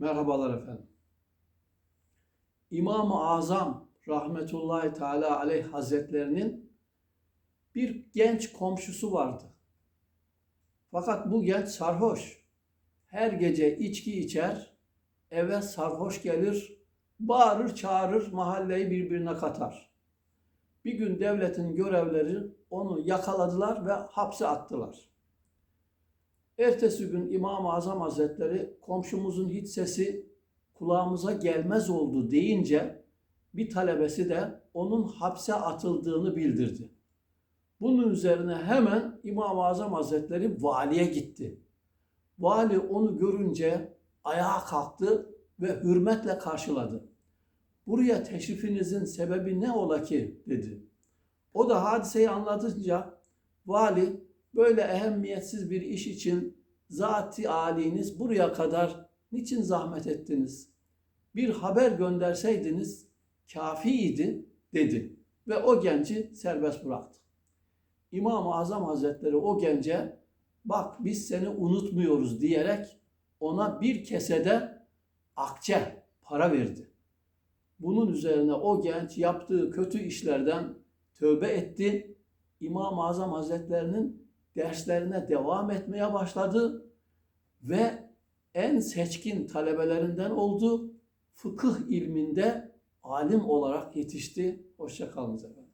Merhabalar efendim. İmam-ı Azam rahmetullahi teala aleyh hazretlerinin bir genç komşusu vardı. Fakat bu genç sarhoş. Her gece içki içer, eve sarhoş gelir, bağırır çağırır, mahalleyi birbirine katar. Bir gün devletin görevleri onu yakaladılar ve hapse attılar. Ertesi gün İmam-ı Azam Hazretleri komşumuzun hiç sesi kulağımıza gelmez oldu deyince bir talebesi de onun hapse atıldığını bildirdi. Bunun üzerine hemen İmam-ı Azam Hazretleri valiye gitti. Vali onu görünce ayağa kalktı ve hürmetle karşıladı. Buraya teşrifinizin sebebi ne ola ki dedi. O da hadiseyi anlatınca vali böyle ehemmiyetsiz bir iş için zati aliniz buraya kadar niçin zahmet ettiniz? Bir haber gönderseydiniz kafiydi dedi ve o genci serbest bıraktı. İmam-ı Azam Hazretleri o gence bak biz seni unutmuyoruz diyerek ona bir kesede akçe para verdi. Bunun üzerine o genç yaptığı kötü işlerden tövbe etti. İmam-ı Azam Hazretlerinin derslerine devam etmeye başladı ve en seçkin talebelerinden oldu. Fıkıh ilminde alim olarak yetişti. Hoşça kalınız efendim.